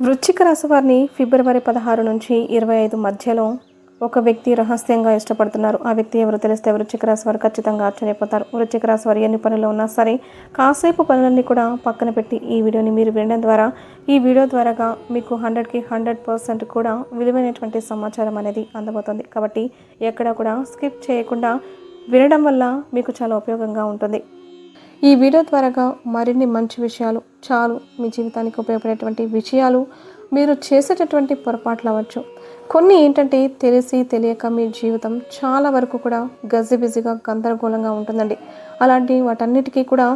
వృశ్చిక రాశి వారిని ఫిబ్రవరి పదహారు నుంచి ఇరవై ఐదు మధ్యలో ఒక వ్యక్తి రహస్యంగా ఇష్టపడుతున్నారు. ఆ వ్యక్తి ఎవరు తెలిస్తే వృశ్చిక రాశి వారు ఖచ్చితంగా ఆశ్చర్యపోతారు. వృశ్చిక రాశి వారు ఎన్ని పనులు ఉన్నా సరే కాసేపు పనులన్నీ కూడా పక్కన పెట్టి ఈ వీడియోని మీరు వినడం ద్వారా ఈ వీడియో ద్వారాగా మీకు హండ్రెడ్కి హండ్రెడ్ పర్సెంట్ కూడా విలువైనటువంటి సమాచారం అనేది అందబోతుంది. కాబట్టి ఎక్కడ కూడా స్కిప్ చేయకుండా వినడం వల్ల మీకు చాలా ఉపయోగంగా ఉంటుంది. ఈ వీడియో ద్వారాగా మరిన్ని మంచి విషయాలు చాలు మీ జీవితానికి ఉపయోగపడేటువంటి విషయాలు మీరు చేసేటటువంటి పొరపాట్లు అవ్వచ్చు. కొన్ని ఏంటంటే తెలిసి తెలియక మీ జీవితం చాలా వరకు కూడా గజిబిజిగా గందరగోళంగా ఉంటుందండి. అలాంటి వాటన్నిటికీ కూడా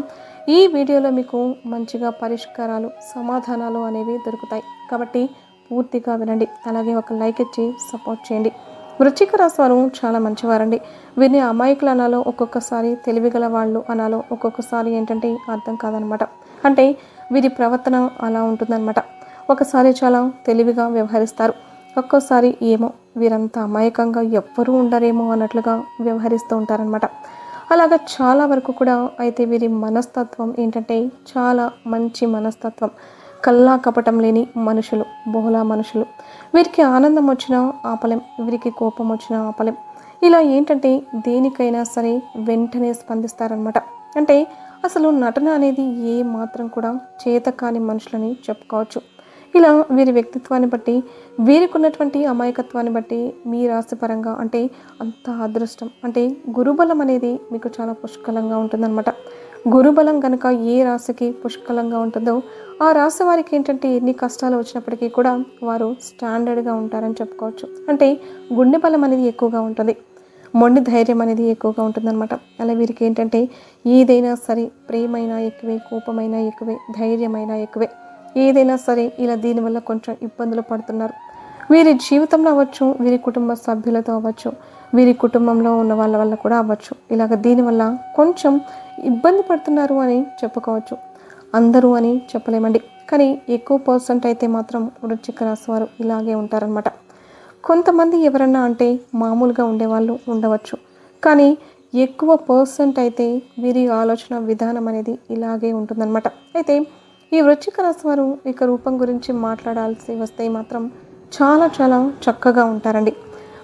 ఈ వీడియోలో మీకు మంచిగా పరిష్కారాలు సమాధానాలు అనేవి దొరుకుతాయి. కాబట్టి పూర్తిగా వినండి. అలాగే ఒక లైక్ ఇచ్చి సపోర్ట్ చేయండి. వృచ్చిక రాశి వారు చాలా మంచివారండి. వీరిని అమాయకులు అనాలో ఒక్కొక్కసారి తెలివిగల వాళ్ళు అనాలో ఒక్కొక్కసారి ఏంటంటే అర్థం కాదనమాట. అంటే వీరి ప్రవర్తన అలా ఉంటుందన్నమాట ఒకసారి చాలా తెలివిగా వ్యవహరిస్తారు. ఒక్కోసారి ఏమో వీరంతా అమాయకంగా ఎవ్వరూ ఉండరేమో అన్నట్లుగా వ్యవహరిస్తూ ఉంటారనమాట. అలాగా చాలా వరకు కూడా అయితే వీరి మనస్తత్వం ఏంటంటే చాలా మంచి మనస్తత్వం. కల్లా కపటం లేని మనుషులు బహుళ మనుషులు. వీరికి ఆనందం వచ్చినా ఆపలేం వీరికి కోపం వచ్చినా ఆపలేం. ఇలా ఏంటంటే దేనికైనా సరే వెంటనే స్పందిస్తారనమాట అంటే అసలు నటన అనేది ఏ మాత్రం కూడా చేత కాని మనుషులని చెప్పుకోవచ్చు. ఇలా వీరి వ్యక్తిత్వాన్ని బట్టి వీరికి ఉన్నటువంటి అమాయకత్వాన్ని బట్టి మీ రాశి పరంగా అంటే అంత అదృష్టం. అంటే గురుబలం అనేది మీకు చాలా పుష్కలంగా ఉంటుందన్నమాట. గురుబలం కనుక ఏ రాశికి పుష్కలంగా ఉంటుందో ఆ రాశి వారికి ఏంటంటే ఎన్ని కష్టాలు వచ్చినప్పటికీ కూడా వారు స్టాండర్డ్గా ఉంటారని చెప్పుకోవచ్చు. అంటే గుండె బలం అనేది ఎక్కువగా ఉంటుంది. మొండి ధైర్యం అనేది ఎక్కువగా ఉంటుందన్నమాట. అలా వీరికి ఏంటంటే ఏదైనా సరే ప్రేమైనా ఎక్కువే కోపమైనా ఎక్కువే ధైర్యమైనా ఎక్కువే. ఏదైనా సరే ఇలా దీనివల్ల కొంచెం ఇబ్బందులు పడుతున్నారు. వీరి జీవితంలో అవ్వచ్చు వీరి కుటుంబ సభ్యులతో అవ్వచ్చు వీరి కుటుంబంలో ఉన్న వాళ్ళ వల్ల కూడా అవ్వచ్చు. ఇలాగ దీనివల్ల కొంచెం ఇబ్బంది పడుతున్నారు అని చెప్పుకోవచ్చు. అందరూ అని చెప్పలేమండి. కానీ ఎక్కువ పర్సెంట్ అయితే మాత్రం వృశ్చిక రాశి వారు ఇలాగే ఉంటారనమాట కొంతమంది ఎవరన్నా అంటే మామూలుగా ఉండేవాళ్ళు ఉండవచ్చు. కానీ ఎక్కువ పర్సెంట్ అయితే వీరి ఆలోచన విధానం అనేది ఇలాగే ఉంటుందన్నమాట. అయితే ఈ వృశ్చిక రాశి వారు ఇక రూపం గురించి మాట్లాడాల్సి వస్తే మాత్రం చాలా చాలా చక్కగా ఉంటారండి.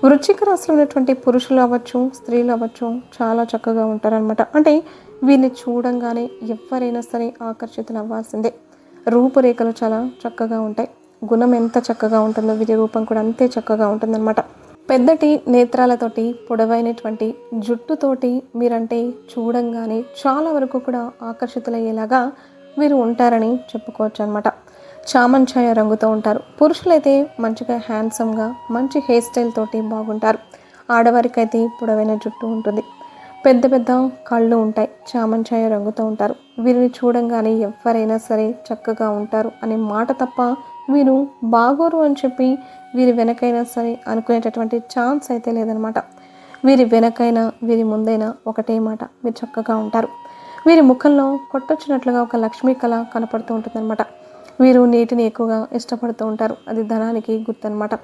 వృశ్చిక రాశిలో ఉన్నటువంటి పురుషులు అవ్వచ్చు స్త్రీలు అవ్వచ్చు చాలా చక్కగా ఉంటారనమాట అంటే వీరిని చూడంగానే ఎవరైనా సరే ఆకర్షితులు అవ్వాల్సిందే. రూపురేఖలు చాలా చక్కగా ఉంటాయి. గుణం ఎంత చక్కగా ఉంటుందో వీరి రూపం కూడా అంతే చక్కగా ఉంటుందన్నమాట. పెద్దటి నేత్రాలతోటి పొడవైనటువంటి జుట్టుతోటి మీరంటే చూడంగానే చాలా వరకు కూడా ఆకర్షితులయ్యేలాగా వీరు ఉంటారని చెప్పుకోవచ్చు అనమాట చామంచాయ రంగుతో ఉంటారు. పురుషులైతే మంచిగా హ్యాండ్సమ్గా మంచి హెయిర్ స్టైల్ తోటి బాగుంటారు. ఆడవారికైతే పొడవైన జుట్టు ఉంటుంది. పెద్ద పెద్ద కళ్ళు ఉంటాయి. చామంచాయ రంగుతో ఉంటారు. వీరిని చూడంగానే ఎవరైనా సరే చక్కగా ఉంటారు అనే మాట తప్ప వీరు బాగోరు అని చెప్పి వీరి వెనకైనా సరే అనుకునేటటువంటి ఛాన్స్ అయితే లేదనమాట. వీరి వెనకైనా వీరి ముందైనా ఒకటే మాట. మీరు చక్కగా ఉంటారు. వీరి ముఖంలో కొట్టొచ్చినట్లుగా ఒక లక్ష్మీ కళ కనపడుతూ ఉంటుందన్నమాట వీరు నీటిని ఎక్కువగా ఇష్టపడుతూ ఉంటారు. అది ధనానికి గుర్తనమాట.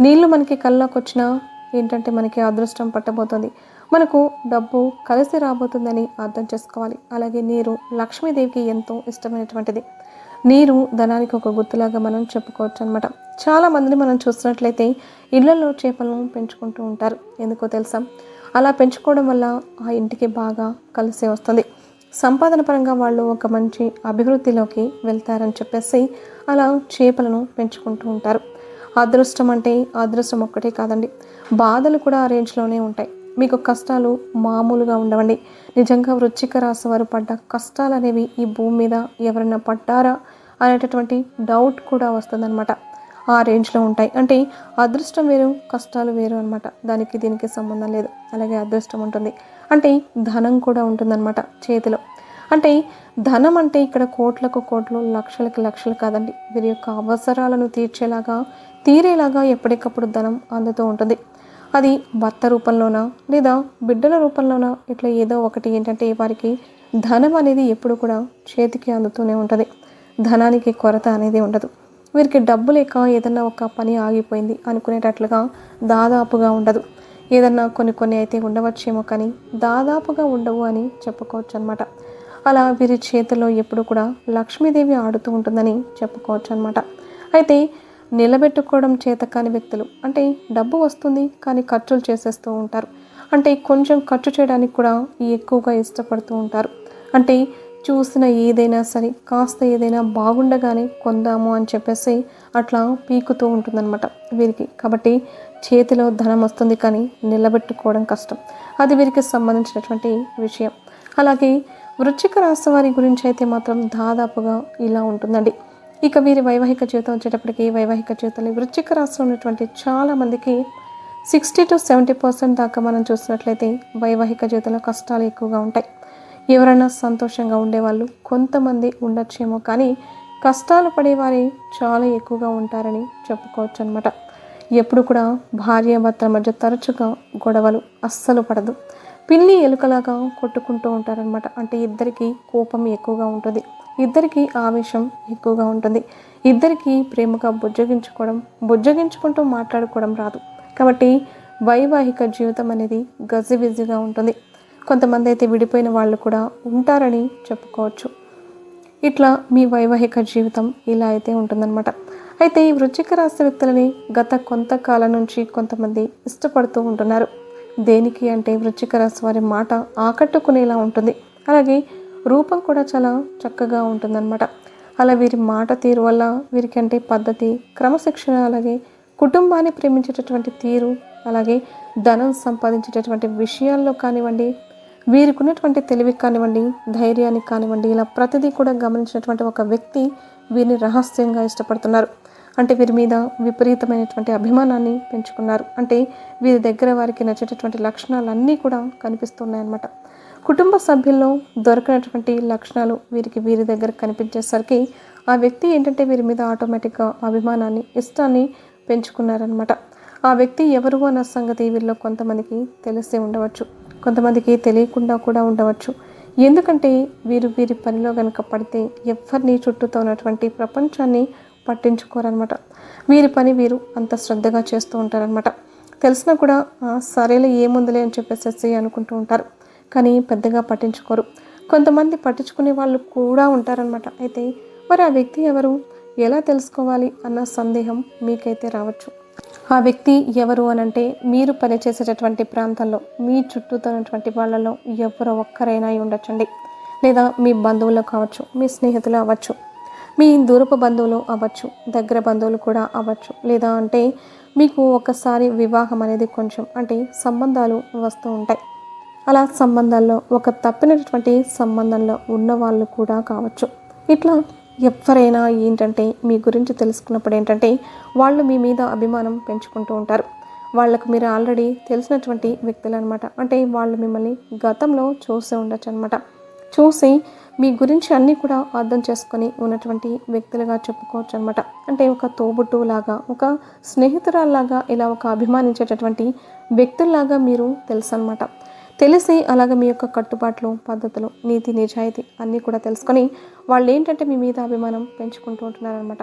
నీళ్ళు మనకి కళ్ళలోకి వచ్చినా ఏంటంటే మనకి అదృష్టం పట్టబోతుంది. మనకు డబ్బు కలిసి రాబోతుందని అర్థం చేసుకోవాలి. అలాగే నీరు లక్ష్మీదేవికి ఎంతో ఇష్టమైనటువంటిది. నీరు ధనానికి ఒక గుర్తులాగా మనం చెప్పుకోవచ్చు అనమాట చాలా మందిని మనం చూసినట్లయితే ఇళ్ళలో చేపలను పెంచుకుంటూ ఉంటారు. ఎందుకో తెలుసా? అలా పెంచుకోవడం వల్ల ఆ ఇంటికి బాగా కలిసి వస్తుంది. సంపాదన పరంగా వాళ్ళు ఒక మంచి అభివృద్ధిలోకి వెళ్తారని చెప్పేసి అలా చేపలను పెంచుకుంటూ ఉంటారు. అదృష్టం అంటే అదృష్టం ఒక్కటే కాదండి. బాధలు కూడా ఆ రేంజ్లోనే ఉంటాయి. మీకు కష్టాలు మామూలుగా ఉండవండి. నిజంగా వృచ్చిక రాశి వారు పడ్డ కష్టాలు అనేవి ఈ భూమి మీద ఎవరైనా పడ్డారా అనేటటువంటి డౌట్ కూడా వస్తుందన్నమాట. ఆ రేంజ్లో ఉంటాయి. అంటే అదృష్టం వేరు కష్టాలు వేరు అనమాట దానికి దీనికి సంబంధం లేదు. అలాగే అదృష్టం ఉంటుంది. అంటే ధనం కూడా ఉంటుందన్నమాట చేతిలో. అంటే ధనం అంటే ఇక్కడ కోట్లకు కోట్లు లక్షలకి లక్షలు కాదండి. వీరి యొక్క అవసరాలను తీర్చేలాగా తీరేలాగా ఎప్పటికప్పుడు ధనం అందుతూ ఉంటుంది. అది భర్త రూపంలోనా లేదా బిడ్డల రూపంలోనా? ఇట్లా ఏదో ఒకటి ఏంటంటే వారికి ధనం అనేది ఎప్పుడు కూడా చేతికి అందుతూనే ఉంటుంది. ధనానికి కొరత అనేది ఉండదు. వీరికి డబ్బు లేక ఏదన్నా ఒక పని ఆగిపోయింది అనుకునేటట్లుగా దాదాపుగా ఉండదు. ఏదన్నా కొన్ని కొన్ని అయితే ఉండవచ్చేమో కానీ దాదాపుగా ఉండవు అని చెప్పుకోవచ్చు అనమాట అలా వీరి చేతిలో ఎప్పుడు కూడా లక్ష్మీదేవి ఆడుతూ ఉంటుందని చెప్పుకోవచ్చు అనమాట అయితే నిలబెట్టుకోవడం చేత కాని వ్యక్తులు. అంటే డబ్బు వస్తుంది కానీ ఖర్చులు చేసేస్తూ ఉంటారు. అంటే కొంచెం ఖర్చు చేయడానికి కూడా ఎక్కువగా ఇష్టపడుతూ ఉంటారు. అంటే చూసిన ఏదైనా సరే కాస్త ఏదైనా బాగుండగానే కొందాము అని చెప్పేసి అట్లా పీకుతూ ఉంటుందన్నమాట వీరికి. కాబట్టి చేతిలో ధనం వస్తుంది కానీ నిలబెట్టుకోవడం కష్టం. అది వీరికి సంబంధించినటువంటి విషయం. అలాగే వృచ్చిక రాశి వారి గురించి అయితే మాత్రం దాదాపుగా ఇలా ఉంటుందండి. ఇక వీరి వైవాహిక జీవితం వచ్చేటప్పటికి వైవాహిక జీవితంలో వృశ్చిక రాశిలో ఉన్నటువంటి చాలామందికి సిక్స్టీ టు సెవెంటీ పర్సెంట్ దాకా మనం చూసినట్లయితే వైవాహిక జీవితంలో కష్టాలు ఎక్కువగా ఉంటాయి. ఎవరైనా సంతోషంగా ఉండేవాళ్ళు కొంతమంది ఉండొచ్చేమో కానీ కష్టాలు పడేవారే చాలా ఎక్కువగా ఉంటారని చెప్పుకోవచ్చు అనమాట ఎప్పుడు కూడా భార్య భర్తల మధ్య తరచుగా గొడవలు అస్సలు పడదు. పిల్లి ఎలుకలాగా కొట్టుకుంటూ ఉంటారనమాట అంటే ఇద్దరికి కోపం ఎక్కువగా ఉంటుంది. ఇద్దరికి ఆవేశం ఎక్కువగా ఉంటుంది. ఇద్దరికి ప్రేమగా బుజ్జగించుకోవడం బుజ్జగించుకుంటూ మాట్లాడుకోవడం రాదు. కాబట్టి వైవాహిక జీవితం అనేది గజిబిజిగా ఉంటుంది. కొంతమంది అయితే విడిపోయిన వాళ్ళు కూడా ఉంటారని చెప్పుకోవచ్చు. ఇట్లా మీ వైవాహిక జీవితం ఇలా అయితే ఉంటుందన్నమాట. అయితే ఈ వృచ్చిక రాశి వ్యక్తులని గత కొంతకాలం నుంచి కొంతమంది ఇష్టపడుతూ ఉంటున్నారు. దేనికి అంటే వృచ్చిక రాశి వారి మాట ఆకట్టుకునేలా ఉంటుంది. అలాగే రూపం కూడా చాలా చక్కగా ఉంటుందన్నమాట. అలా వీరి మాట తీరు వల్ల వీరికి అంటే పద్ధతి క్రమశిక్షణ అలాగే కుటుంబాన్ని ప్రేమించేటటువంటి తీరు అలాగే ధనం సంపాదించేటటువంటి విషయాల్లో కానివ్వండి వీరికి ఉన్నటువంటి తెలివి కానివ్వండి ధైర్యాన్ని కానివ్వండి ఇలా ప్రతిదీ కూడా గమనించినటువంటి ఒక వ్యక్తి వీరిని రహస్యంగా ఇష్టపడుతున్నారు. అంటే వీరి మీద విపరీతమైనటువంటి అభిమానాన్ని పెంచుకున్నారు. అంటే వీరి దగ్గర వారికి నచ్చేటటువంటి లక్షణాలన్నీ కూడా కనిపిస్తున్నాయన్నమాట. కుటుంబ సభ్యుల్లో దొరకనటువంటి లక్షణాలు వీరికి వీరి దగ్గర కనిపించేసరికి ఆ వ్యక్తి ఏంటంటే వీరి మీద ఆటోమేటిక్గా అభిమానాన్ని ఇష్టాన్ని పెంచుకున్నారనమాట ఆ వ్యక్తి ఎవరు అన్న సంగతి వీరిలో కొంతమందికి తెలిసి ఉండవచ్చు. కొంతమందికి తెలియకుండా కూడా ఉండవచ్చు. ఎందుకంటే వీరు వీరి పనిలో కనుక పడితే ఎవరిని చుట్టూతో ఉన్నటువంటి ప్రపంచాన్ని పట్టించుకోరనమాట. వీరి పని వీరు అంత శ్రద్ధగా చేస్తూ ఉంటారనమాట. తెలిసినా కూడా సరేలే ఏముందిలే అని చెప్పేసి అనుకుంటూ ఉంటారు. కానీ పెద్దగా పట్టించుకోరు. కొంతమంది పట్టించుకునే వాళ్ళు కూడా ఉంటారనమాట. అయితే మరి ఆ వ్యక్తి ఎవరు? ఎలా తెలుసుకోవాలి అన్న సందేహం మీకైతే రావచ్చు. ఆ వ్యక్తి ఎవరు అని అంటే మీరు పనిచేసేటటువంటి ప్రాంతంలో మీ చుట్టూ ఉన్నటువంటి వాళ్ళలో ఎవరో ఒక్కరైనా అయి ఉండొచ్చండి. లేదా మీ బంధువులు కావచ్చు మీ స్నేహితులు అవ్వచ్చు. మీ దూరపు బంధువులు అవ్వచ్చు దగ్గర బంధువులు కూడా అవ్వచ్చు. లేదా అంటే మీకు ఒకసారి వివాహం అనేది కొంచెం అంటే సంబంధాలు వస్తూ ఉంటాయి. అలా సంబంధాల్లో ఒక తప్పినటువంటి సంబంధంలో ఉన్న వాళ్ళు కూడా కావచ్చు. ఇట్లా ఎవరైనా ఏంటంటే మీ గురించి తెలుసుకున్నప్పుడు ఏంటంటే వాళ్ళు మీ మీద అభిమానం పెంచుకుంటూ ఉంటారు. వాళ్ళకు మీరు ఆల్రెడీ తెలిసినటువంటి వ్యక్తులు అనమాట అంటే వాళ్ళు మిమ్మల్ని గతంలో చూసి ఉండొచ్చు అనమాట చూసి మీ గురించి అన్నీ కూడా అర్థం చేసుకొని ఉన్నటువంటి వ్యక్తులుగా చెప్పుకోవచ్చు అనమాట అంటే ఒక తోబుట్టు లాగా ఒక స్నేహితురాల్లాగా ఇలా ఒక అభిమానించేటటువంటి వ్యక్తుల్లాగా మీరు తెలుసు అనమాట తెలిసి అలాగ మీ యొక్క కట్టుబాట్లు పద్ధతులు నీతి నిజాయితీ అన్నీ కూడా తెలుసుకొని వాళ్ళు ఏంటంటే మీ మీద అభిమానం పెంచుకుంటూ ఉంటున్నారనమాట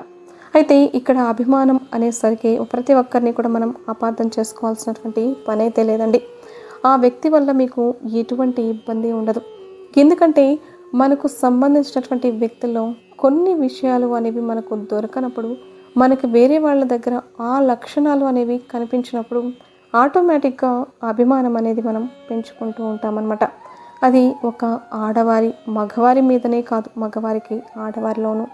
అయితే ఇక్కడ అభిమానం అనేసరికి ప్రతి ఒక్కరిని కూడా మనం అపార్థం చేసుకోవాల్సినటువంటి పని అయితే లేదండి. ఆ వ్యక్తి వల్ల మీకు ఎటువంటి ఇబ్బంది ఉండదు. ఎందుకంటే మనకు సంబంధించినటువంటి వ్యక్తుల్లో కొన్ని విషయాలు అనేవి మనకు దొరకనప్పుడు మనకి వేరే వాళ్ళ దగ్గర ఆ లక్షణాలు అనేవి కనిపించినప్పుడు ఆటోమేటిక్గా అభిమానం అనేది మనం పెంచుకుంటూ ఉంటామన్నమాట. అది ఒక ఆడవారి మగవారి మీదనే కాదు మగవారికి ఆడవారిలోనూ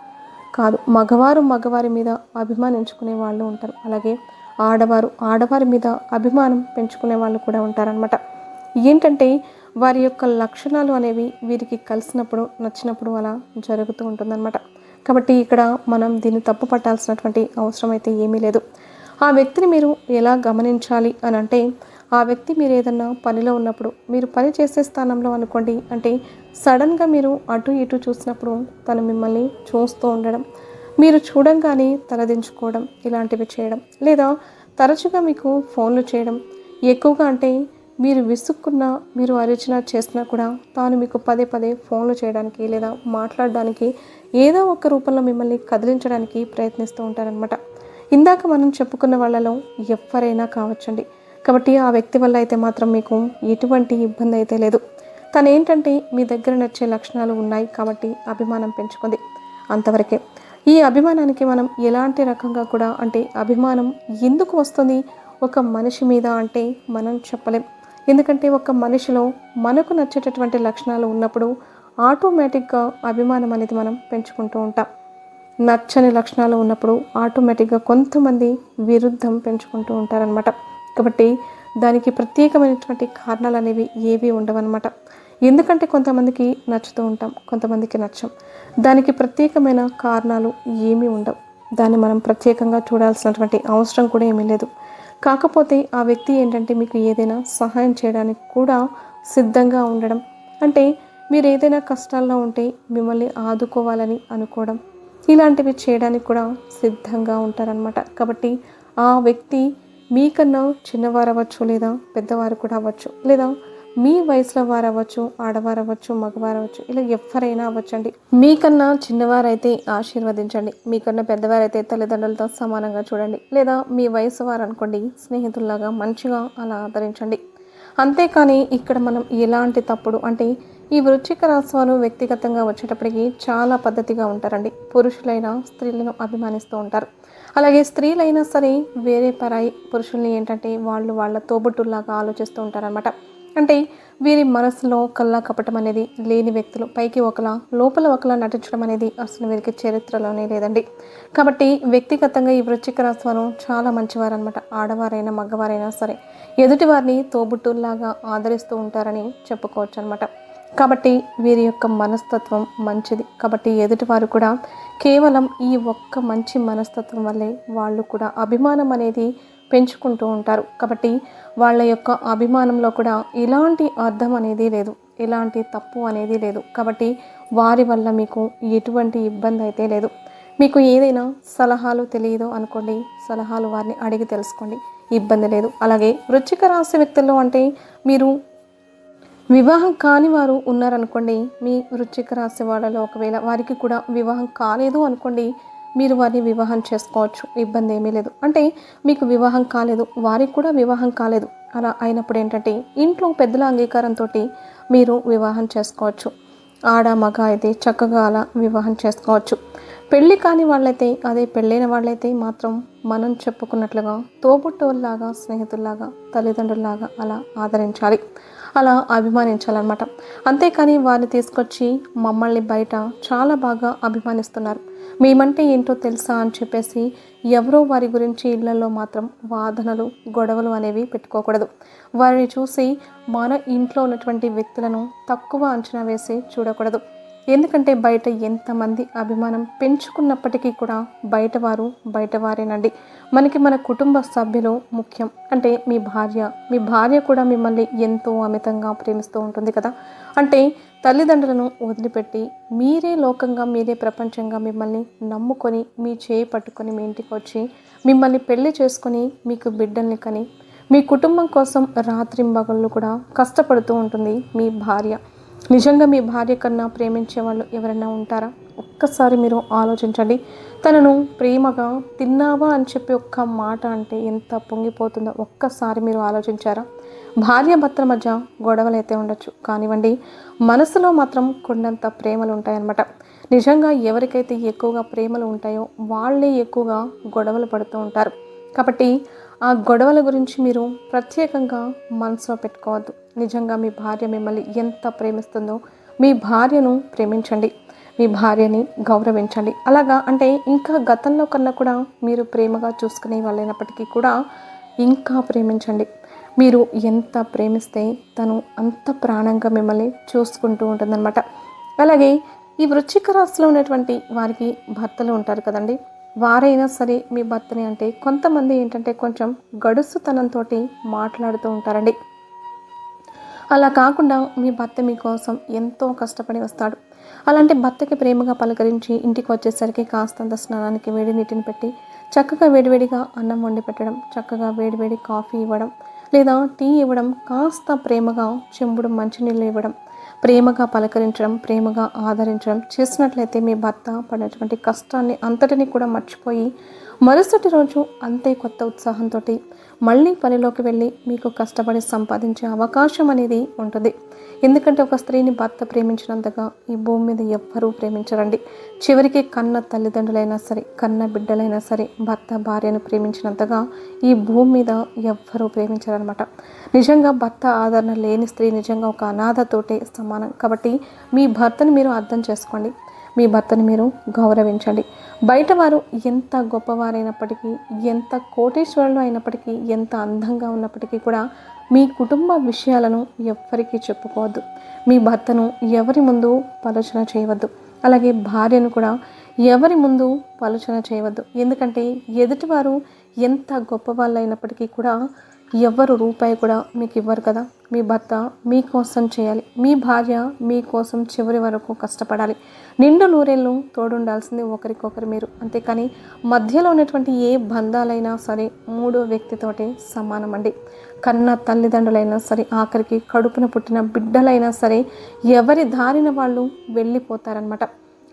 కాదు మగవారు మగవారి మీద అభిమానించుకునే వాళ్ళు ఉంటారు. అలాగే ఆడవారు ఆడవారి మీద అభిమానం పెంచుకునే వాళ్ళు కూడా ఉంటారనమాట ఏంటంటే వారి యొక్క లక్షణాలు అనేవి వీరికి కలిసినప్పుడు నచ్చినప్పుడు అలా జరుగుతూ ఉంటుందన్నమాట. కాబట్టి ఇక్కడ మనం దీన్ని తప్పు పట్టాల్సినటువంటి అవసరం అయితే ఏమీ లేదు. ఆ వ్యక్తిని మీరు ఎలా గమనించాలి అని అంటే ఆ వ్యక్తి మీరు ఏదన్నా పనిలో ఉన్నప్పుడు మీరు పని చేసే స్థానంలో అనుకోండి అంటే సడన్గా మీరు అటు ఇటు చూసినప్పుడు తను మిమ్మల్ని చూస్తూ ఉండడం మీరు చూడంగానే తలదించుకోవడం ఇలాంటివి చేయడం లేదా తరచుగా మీకు ఫోన్లు చేయడం ఎక్కువగా అంటే మీరు విసుక్కున్నా మీరు అరిచినా చేసినా కూడా తాను మీకు పదే పదే ఫోన్లు చేయడానికి లేదా మాట్లాడడానికి ఏదో ఒక రూపంలో మిమ్మల్ని కదిలించడానికి ప్రయత్నిస్తూ ఉంటారనమాట ఇందాక మనం చెప్పుకున్న వాళ్ళలో ఎవరైనా కావచ్చండి. కాబట్టి ఆ వ్యక్తి వల్ల అయితే మాత్రం మీకు ఎటువంటి ఇబ్బంది అయితే లేదు. తను ఏంటంటే మీ దగ్గర నచ్చే లక్షణాలు ఉన్నాయి కాబట్టి అభిమానం పెంచుకుంది. అంతవరకే ఈ అభిమానానికి మనం ఎలాంటి రకంగా కూడా అంటే అభిమానం ఎందుకు వస్తుంది? ఒక మనిషి మీద అంటే మనం చెప్పలేం. ఎందుకంటే ఒక మనిషిలో మనకు నచ్చేటటువంటి లక్షణాలు ఉన్నప్పుడు ఆటోమేటిక్గా అభిమానం అనేది మనం పెంచుకుంటూ ఉంటాం. నచ్చని లక్షణాలు ఉన్నప్పుడు ఆటోమేటిక్గా కొంతమంది విరుద్ధం పెంచుకుంటూ ఉంటారనమాట కాబట్టి దానికి ప్రత్యేకమైనటువంటి కారణాలు అనేవి ఏవి ఉండవన్నమాట. ఎందుకంటే కొంతమందికి నచ్చుతూ ఉంటాం కొంతమందికి నచ్చం. దానికి ప్రత్యేకమైన కారణాలు ఏమీ ఉండవు. దాన్ని మనం ప్రత్యేకంగా చూడాల్సినటువంటి అవసరం కూడా ఏమీ లేదు. కాకపోతే ఆ వ్యక్తి ఏంటంటే మీకు ఏదైనా సహాయం చేయడానికి కూడా సిద్ధంగా ఉండడం. అంటే మీరు ఏదైనా కష్టాల్లో ఉంటే మిమ్మల్ని ఆదుకోవాలని అనుకోవడం. ఇలాంటివి చేయడానికి కూడా సిద్ధంగా ఉంటారనమాట కాబట్టి ఆ వ్యక్తి మీకన్నా చిన్నవారు అవ్వచ్చు లేదా పెద్దవారు కూడా అవ్వచ్చు. లేదా మీ వయసులో వారు అవ్వచ్చు ఆడవారు అవ్వచ్చు మగవారు అవ్వచ్చు ఇలా ఎవరైనా అవ్వచ్చండి. మీకన్నా చిన్నవారైతే ఆశీర్వదించండి. మీకన్నా పెద్దవారైతే తల్లిదండ్రులతో సమానంగా చూడండి. లేదా మీ వయసు వారు అనుకోండి స్నేహితుల్లాగా మంచిగా అలా ఆదరించండి. అంతేకాని ఇక్కడ మనం ఎలాంటి తప్పుడు అంటే ఈ వృచ్చిక రాశివారు వ్యక్తిగతంగా వచ్చేటప్పటికి చాలా పద్ధతిగా ఉంటారండి. పురుషులైనా స్త్రీలను అభిమానిస్తూ ఉంటారు. అలాగే స్త్రీలైనా సరే వేరే పరాయి పురుషుల్ని ఏంటంటే వాళ్ళు వాళ్ళ తోబుట్టులాగా ఆలోచిస్తూ ఉంటారనమాట అంటే వీరి మనసులో కల్లా కపటం అనేది లేని వ్యక్తులు పైకి ఒకలా లోపల ఒకలా నటించడం అనేది అసలు వీరికి చరిత్రలోనే లేదండి. కాబట్టి వ్యక్తిగతంగా ఈ వృశ్చిక రాశి చాలా మంచివారు అనమాట ఆడవారైనా మగవారైనా సరే ఎదుటి వారిని తోబుట్టుల్లాగా ఆదరిస్తూ ఉంటారని చెప్పుకోవచ్చు అనమాట కాబట్టి వీరి యొక్క మనస్తత్వం మంచిది. కాబట్టి ఎదుటివారు కూడా కేవలం ఈ ఒక్క మంచి మనస్తత్వం వల్లే వాళ్ళు కూడా అభిమానం అనేది పెంచుకుంటూ ఉంటారు. కాబట్టి వాళ్ళ యొక్క అభిమానంలో కూడా ఎలాంటి అర్థం అనేది లేదు. ఎలాంటి తప్పు అనేది లేదు. కాబట్టి వారి వల్ల మీకు ఎటువంటి ఇబ్బంది అయితే లేదు. మీకు ఏదైనా సలహాలు తెలియదు అనుకోండి సలహాలు వారిని అడిగి తెలుసుకోండి. ఇబ్బంది లేదు. అలాగే వృచ్చిక రాశి వ్యక్తుల్లో అంటే మీరు వివాహం కాని వారు ఉన్నారనుకోండి మీ వృచ్చిక రాశి వాళ్ళలో ఒకవేళ వారికి కూడా వివాహం కాలేదు అనుకోండి మీరు వారిని వివాహం చేసుకోవచ్చు. ఇబ్బంది ఏమీ లేదు. అంటే మీకు వివాహం కాలేదు. వారికి కూడా వివాహం కాలేదు. అలా అయినప్పుడు ఏంటంటే ఇంట్లో పెద్దల అంగీకారంతో మీరు వివాహం చేసుకోవచ్చు. ఆడ మగ అయితే చక్కగా అలా వివాహం చేసుకోవచ్చు. పెళ్ళి కాని వాళ్ళైతే అదే పెళ్ళైన వాళ్ళైతే మాత్రం మనం చెప్పుకున్నట్లుగా తోబుట్టువుల్లాగా స్నేహితుల్లాగా తల్లిదండ్రుల్లాగా అలా ఆదరించాలి. అలా అభిమానించాలన్నమాట. అంతేకాని వారిని తీసుకొచ్చి మమ్మల్ని బయట చాలా బాగా అభిమానిస్తున్నారు. మేమంటే ఏంటో తెలుసా అని చెప్పేసి ఎవరో వారి గురించి ఇళ్ళలో మాత్రం వాదనలు గొడవలు అనేవి పెట్టుకోకూడదు. వారిని చూసి మన ఇంట్లో ఉన్నటువంటి వ్యక్తులను తక్కువ అంచనా వేసి చూడకూడదు. ఎందుకంటే బయట ఎంతమంది అభిమానం పెంచుకున్నప్పటికీ కూడా బయటవారు బయటవారేనండి. మనకి మన కుటుంబ సభ్యులు ముఖ్యం. అంటే మీ భార్య. మీ భార్య కూడా మిమ్మల్ని ఎంతో అమితంగా ప్రేమిస్తూ ఉంటుంది కదా. అంటే తల్లిదండ్రులను వదిలిపెట్టి మీరే లోకంగా మీరే ప్రపంచంగా మిమ్మల్ని నమ్ముకొని మీ చేయి పట్టుకొని మీ ఇంటికి వచ్చి మిమ్మల్ని పెళ్ళి చేసుకొని మీకు బిడ్డల్ని కని మీ కుటుంబం కోసం రాత్రింబగళ్ళు కూడా కష్టపడుతూ ఉంటుంది మీ భార్య. నిజంగా మీ భార్య కన్నా ప్రేమించే వాళ్ళు ఎవరైనా ఉంటారా? ఒక్కసారి మీరు ఆలోచించండి. తనను ప్రేమగా తిన్నావా అని చెప్పి ఒక్క మాట అంటే ఎంత పొంగిపోతుందో ఒక్కసారి మీరు ఆలోచించారా? భార్య భర్తల మధ్య గొడవలు అయితే ఉండొచ్చు. కానివ్వండి మనసులో మాత్రం కొండంత ప్రేమలు ఉంటాయన్నమాట. నిజంగా ఎవరికైతే ఎక్కువగా ప్రేమలు ఉంటాయో వాళ్ళే ఎక్కువగా గొడవలు పడుతూ ఉంటారు. కాబట్టి ఆ గొడవల గురించి మీరు ప్రత్యేకంగా మనసులో పెట్టుకోవద్దు. నిజంగా మీ భార్య మిమ్మల్ని ఎంత ప్రేమిస్తుందో మీ భార్యను ప్రేమించండి. మీ భార్యని గౌరవించండి. అలాగా అంటే ఇంకా గతంలో కన్నా కూడా మీరు ప్రేమగా చూసుకునే వాళ్ళైనప్పటికీ కూడా ఇంకా ప్రేమించండి. మీరు ఎంత ప్రేమిస్తే తను అంత ప్రాణంగా మిమ్మల్ని చూసుకుంటూ ఉంటుందన్నమాట. అలాగే ఈ వృచ్చిక రాశిలో ఉన్నటువంటి వారికి భర్తలు ఉంటారు కదండి. వారైనా సరే మీ భర్తని అంటే కొంతమంది ఏంటంటే కొంచెం గడుసుతనంతో మాట్లాడుతూ ఉంటారండి. అలా కాకుండా మీ భర్త మీకోసం ఎంతో కష్టపడి వస్తాడు. అలాంటి భర్తకి ప్రేమగా పలకరించి ఇంటికి వచ్చేసరికి కాస్తంత స్నానానికి వేడి నీటిని పెట్టి చక్కగా వేడివేడిగా అన్నం వండి పెట్టడం చక్కగా వేడివేడి కాఫీ ఇవ్వడం లేదా టీ ఇవ్వడం కాస్త ప్రేమగా చెంబుడు మంచినీళ్ళు ఇవ్వడం ప్రేమగా పలకరించడం ప్రేమగా ఆదరించడం చేసినట్లయితే మీ భర్త పడినటువంటి కష్టాన్ని అంతటిని కూడా మర్చిపోయి మరుసటి రోజు అంతే కొత్త ఉత్సాహంతో మళ్ళీ పనిలోకి వెళ్ళి మీకు కష్టపడి సంపాదించే అవకాశం అనేది ఉంటుంది. ఎందుకంటే ఒక స్త్రీని భర్త ప్రేమించినంతగా ఈ భూమి మీద ఎవ్వరూ ప్రేమించరండి. చివరికి కన్న తల్లిదండ్రులైనా సరే కన్న బిడ్డలైనా సరే భర్త భార్యను ప్రేమించినంతగా ఈ భూమి మీద ఎవ్వరూ ప్రేమించరనమాట నిజంగా భర్త ఆదరణ లేని స్త్రీ నిజంగా ఒక అనాథతోటే సమానం. కాబట్టి మీ భర్తను మీరు అర్థం చేసుకోండి. మీ భర్తను మీరు గౌరవించండి. బయట వారు ఎంత గొప్పవారైనప్పటికీ ఎంత కోటేశ్వరులు అయినప్పటికీ ఎంత అందంగా ఉన్నప్పటికీ కూడా మీ కుటుంబ విషయాలను ఎవ్వరికీ చెప్పుకోవద్దు. మీ భర్తను ఎవరి ముందు పలోచన చేయవద్దు. అలాగే భార్యను కూడా ఎవరి ముందు పలోచన చేయవద్దు. ఎందుకంటే ఎదుటివారు ఎంత గొప్ప వాళ్ళైనప్పటికీ కూడా ఎవ్వరు రూపాయి కూడా మీకు ఇవ్వరు కదా. మీ భర్త మీకోసం చేయాలి. మీ భార్య మీకోసం చివరి వరకు కష్టపడాలి. నిండు నూరేళ్ళు తోడుండాల్సింది ఒకరికొకరు మీరు. అంతేకాని మధ్యలో ఉన్నటువంటి ఏ బంధాలైనా సరే మూడో వ్యక్తితోటే సమానమండి. కన్న తల్లిదండ్రులైనా సరే ఆఖరికి కడుపున పుట్టిన బిడ్డలైనా సరే ఎవరి దారిన వాళ్ళు వెళ్ళిపోతారనమాట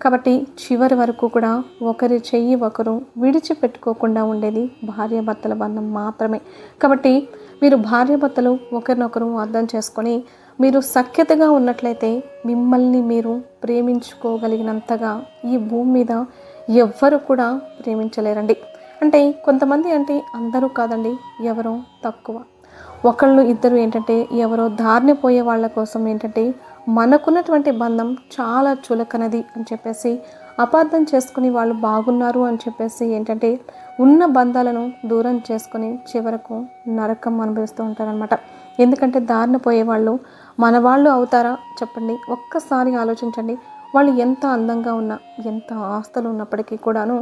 కాబట్టి చివరి వరకు కూడా ఒకరి చెయ్యి ఒకరు విడిచిపెట్టుకోకుండా ఉండేది భార్యాభర్తల బంధం మాత్రమే. కాబట్టి మీరు భార్యాభర్తలు ఒకరినొకరు అర్థం చేసుకొని మీరు సఖ్యతగా ఉన్నట్లయితే మిమ్మల్ని మీరు ప్రేమించుకోగలిగినంతగా ఈ భూమి మీద ఎవ్వరు కూడా ప్రేమించలేరండి. అంటే కొంతమంది అంటే అందరూ కాదండి ఎవరో తక్కువ. ఒకళ్ళు ఇద్దరు ఏంటంటే ఎవరో దారినిపోయే వాళ్ళ కోసం ఏంటంటే మనకున్నటువంటి బంధం చాలా చులకనది అని చెప్పేసి అపార్థం చేసుకుని వాళ్ళు బాగున్నారు అని చెప్పేసి ఏంటంటే ఉన్న బంధాలను దూరం చేసుకుని చివరకు నరకం అనుభవిస్తూ ఉంటారనమాట ఎందుకంటే దారిన పోయే వాళ్ళు మన వాళ్ళు అవుతారా చెప్పండి. ఒక్కసారి ఆలోచించండి. వాళ్ళు ఎంత అందంగా ఉన్నా ఎంత ఆస్తులు ఉన్నప్పటికీ కూడాను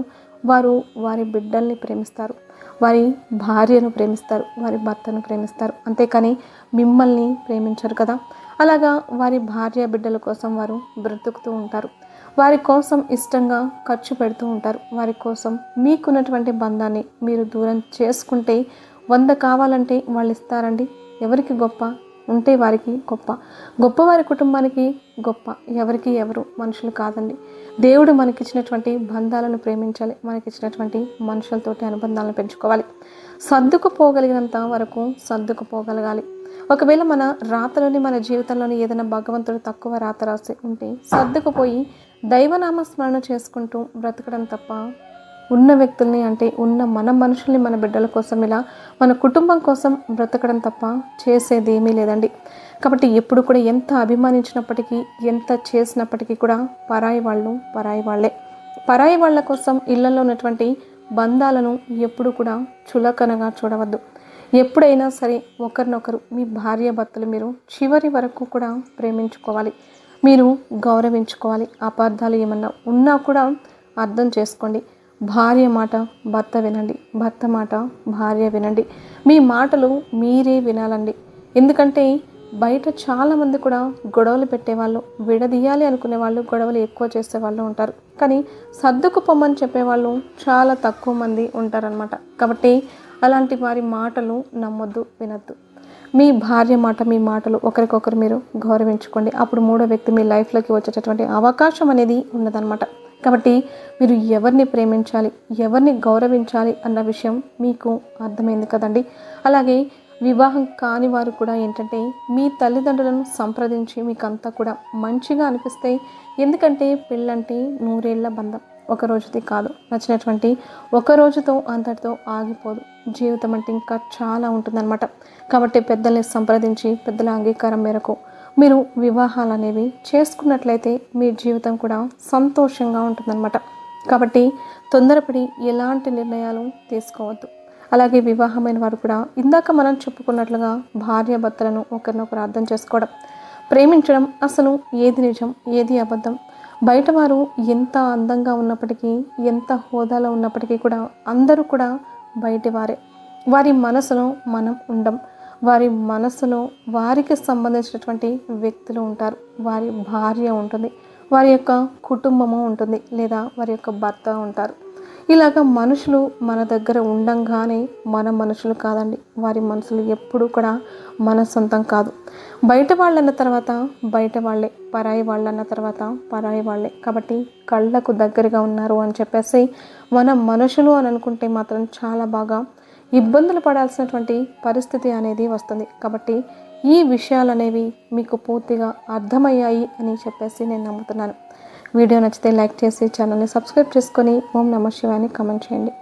వారు వారి బిడ్డల్ని ప్రేమిస్తారు. వారి భార్యను ప్రేమిస్తారు వారి భర్తను ప్రేమిస్తారు. అంతేకాని మిమ్మల్ని ప్రేమించరు కదా? అలాగా వారి భార్య బిడ్డల కోసం వారు బ్రతుకుతూ ఉంటారు. వారి కోసం ఇష్టంగా ఖర్చు పెడుతూ ఉంటారు. వారి కోసం మీకున్నటువంటి బంధాన్ని మీరు దూరం చేసుకుంటే వంద కావాలంటే వాళ్ళు ఇస్తారండి. ఎవరికి గొప్ప ఉంటే వారికి గొప్ప. గొప్పవారి కుటుంబానికి గొప్ప. ఎవరికి ఎవరు మనుషులు కాదండి. దేవుడు మనకిచ్చినటువంటి బంధాలను ప్రేమించాలి. మనకిచ్చినటువంటి మనుషులతోటి అనుబంధాలను పెంచుకోవాలి. సర్దుకుపోగలిగినంత వరకు సర్దుకుపోగలగాలి. ఒకవేళ మన రాతలోని మన జీవితంలోని ఏదైనా భగవంతుడు తక్కువ రాత రాసి ఉంటే సర్దుకుపోయి దైవనామస్మరణ చేసుకుంటూ బ్రతకడం తప్ప ఉన్న వ్యక్తుల్ని అంటే ఉన్న మన మనుషుల్ని మన బిడ్డల కోసం ఇలా మన కుటుంబం కోసం బ్రతకడం తప్ప చేసేది ఏమీ లేదండి. కాబట్టి ఎప్పుడు కూడా ఎంత అభిమానించినప్పటికీ ఎంత చేసినప్పటికీ కూడా పరాయి వాళ్ళు పరాయి వాళ్ళే. పరాయి వాళ్ళ కోసం ఇళ్ళలో ఉన్నటువంటి బంధాలను ఎప్పుడు కూడా చులకనగా చూడవద్దు. ఎప్పుడైనా సరే ఒకరినొకరు మీ భార్య భర్తలు మీరు చివరి వరకు కూడా ప్రేమించుకోవాలి. మీరు గౌరవించుకోవాలి. అపార్థాలు ఏమన్నా ఉన్నా కూడా అర్థం చేసుకోండి. భార్య మాట భర్త వినండి. భర్త మాట భార్య వినండి. మీ మాటలు మీరే వినాలండి. ఎందుకంటే బయట చాలామంది కూడా గొడవలు పెట్టేవాళ్ళు విడదీయాలి అనుకునే వాళ్ళు గొడవలు ఎక్కువ చేసే వాళ్ళు ఉంటారు. కానీ సర్దుకు పొమ్మని చెప్పేవాళ్ళు చాలా తక్కువ మంది ఉంటారనమాట కాబట్టి అలాంటి వారి మాటలు నమ్మొద్దు వినొద్దు. మీ భార్య మాట మీ మాటలు ఒకరికొకరు మీరు గౌరవించుకోండి. అప్పుడు మూడో వ్యక్తి మీ లైఫ్లోకి వచ్చేటటువంటి అవకాశం అనేది ఉన్నదనమాట కాబట్టి మీరు ఎవరిని ప్రేమించాలి ఎవరిని గౌరవించాలి అన్న విషయం మీకు అర్థమైంది కదండి. అలాగే వివాహం కాని వారు కూడా ఏంటంటే మీ తల్లిదండ్రులను సంప్రదించి మీకు అంతా కూడా మంచిగా అనిపిస్తే ఎందుకంటే పెళ్ళంటే నూరేళ్ళ బంధం ఒక రోజుది కాదు. నచ్చినటువంటి ఒక రోజుతో అంతటితో ఆగిపోదు. జీవితం అంటే ఇంకా చాలా ఉంటుందన్నమాట. కాబట్టి పెద్దల్ని సంప్రదించి పెద్దల అంగీకారం మేరకు మీరు వివాహాలు అనేవి చేసుకున్నట్లయితే మీ జీవితం కూడా సంతోషంగా ఉంటుందన్నమాట. కాబట్టి తొందరపడి ఎలాంటి నిర్ణయాలు తీసుకోవద్దు. అలాగే వివాహమైన వారు కూడా ఇందాక మనం చెప్పుకున్నట్లుగా భార్య భర్తలను ఒకరినొకరు అర్థం చేసుకోవడం ప్రేమించడం అసలు ఏది నిజం ఏది అబద్ధం? బయట వారు ఎంత అందంగా ఉన్నప్పటికీ ఎంత హోదాలో ఉన్నప్పటికీ కూడా అందరూ కూడా బయటివారే వారి మనసులో మనం ఉండం. వారి మనసులో వారికి సంబంధించినటువంటి వ్యక్తులు ఉంటారు. వారి భార్య ఉంటుంది. వారి యొక్క కుటుంబము ఉంటుంది లేదా వారి యొక్క భర్త ఉంటారు. ఇలాగ మనుషులు మన దగ్గర ఉండంగానే మన మనుషులు కాదండి. వారి మనసులు ఎప్పుడూ కూడా మన సొంతం కాదు. బయట వాళ్ళన్న తర్వాత బయట వాళ్ళే పరాయి వాళ్ళన్న తర్వాత పరాయి వాళ్ళే. కాబట్టి కళ్ళకు దగ్గరగా ఉన్నారు అని చెప్పేసి మన మనుషులు అని అనుకుంటే మాత్రం చాలా బాగా ఇబ్బందులు పడాల్సినటువంటి పరిస్థితి అనేది వస్తుంది. కాబట్టి ఈ విషయాలు అనేవి మీకు పూర్తిగా అర్థమయ్యాయి అని చెప్పేసి నేను నమ్ముతున్నాను. వీడియో నచ్చితే లైక్ చేసి ఛానల్ని సబ్స్క్రైబ్ చేసుకొని ఓం నమ శివాని కామెంట్ చేయండి.